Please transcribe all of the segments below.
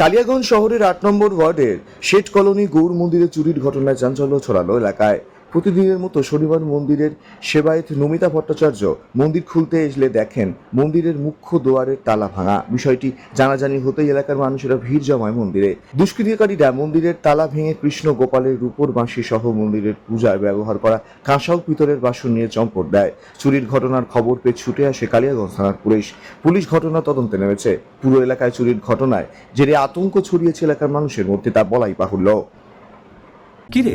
কালিয়াগঞ্জ শহরের আট নম্বর ওয়ার্ডের শেঠ কলোনি গৌর মন্দিরে চুরির ঘটনায় চাঞ্চল্য ছড়ালো এলাকায়। প্রতিদিনের মতো শনিবার মন্দিরের সেবায়েত নমিতা ভট্টাচার্য মন্দির খুলতে এসলে দেখেন মন্দিরের মুখ্য দুয়ারের তালা ভাঙা। বিষয়টি জানাজানি হতেই এলাকার মানুষেরা ভিড় জমায় মন্দিরে। দুষ্কৃতিকারীরা মন্দিরের তালা ভেঙে কৃষ্ণ গোপালের রূপর বাঁশি সহ মন্দিরের পূজায় ব্যবহার করা কাঁসাও পিতলের বাসন নিয়ে চম্পট দেয়। চুরির ঘটনার খবর পেয়ে ছুটে আসে কালিয়াগঞ্জ থানার পুলিশ। পুলিশ ঘটনা তদন্তে নেমেছে। পুরো এলাকায় চুরির ঘটনায় জেরে আতঙ্ক ছড়িয়েছে এলাকার মানুষের মধ্যে তা বলাই বাহুল্য। কি রে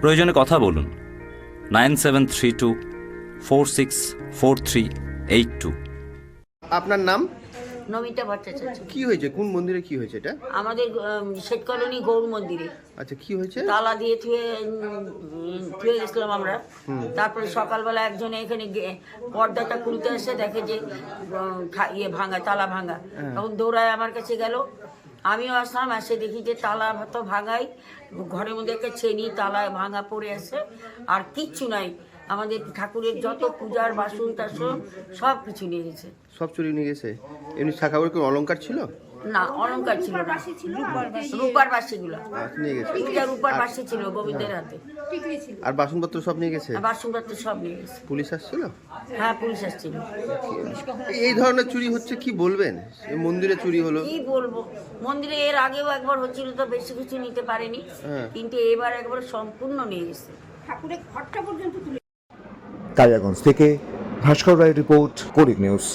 প্রয়োজনে কথা বলুন। Nine seven three two four six four three eight two. আপনার নাম? নমিতা ভট্টাচার্য। কি হয়েছে? কোন মন্দিরে কি হয়েছে এটা? আমাদের শেঠ কলোনি গৌর মন্দিরে। আচ্ছা কি হয়েছে? তালা দিয়ে থুয়ে থুয়ে গেছিলাম আমরা। তারপরে সকালবেলা একজন এখানে গে- পর্দাটা খুলতে এসে দেখে যে ইয়ে ভাঙা তালা ভাঙা। তখন দৌড়ায় আমার কাছে গেল। আমিও আসলাম, এসে দেখি যে তালা ভাত ভাঙাই, ঘরের মধ্যে একটা চেনি তালা ভাঙা পড়ে আছে, আর কিচ্ছু নাই। আমাদের ঠাকুরের যত পূজার বাসন টাসন সব কিছু নিয়ে গেছে। সব চুরি নিয়ে গেছে। এমনি শাখাগুলো কোনো অলংকার ছিল? না অলংকার ছিল না। রূপার বাসিগুলো আচ্ছা, নিয়ে গেছে। তিনটা রূপার বাসি ছিল গোবিন্দের হাতে। আর বাসনপত্র সব নিয়ে গেছে? বাসনপত্র সব নিয়ে গেছে। পুলিশ আসছিল? হ্যাঁ পুলিশ আসছিল। এই ধরনের চুরি হচ্ছে কি বলবেন? এই মন্দিরে চুরি হলো? কি বলব? মন্দিরে এর আগেও একবার হচ্ছিল তো বেশি কিছু নিতে পারেনি। হ্যাঁ। কিন্তু এবার একবার সম্পূর্ণ নিয়ে গেছে। ঠাকুরের কালিয়াগঞ্জ থেকে ভাস্কর রায় রিপোর্ট করিক নিউজ।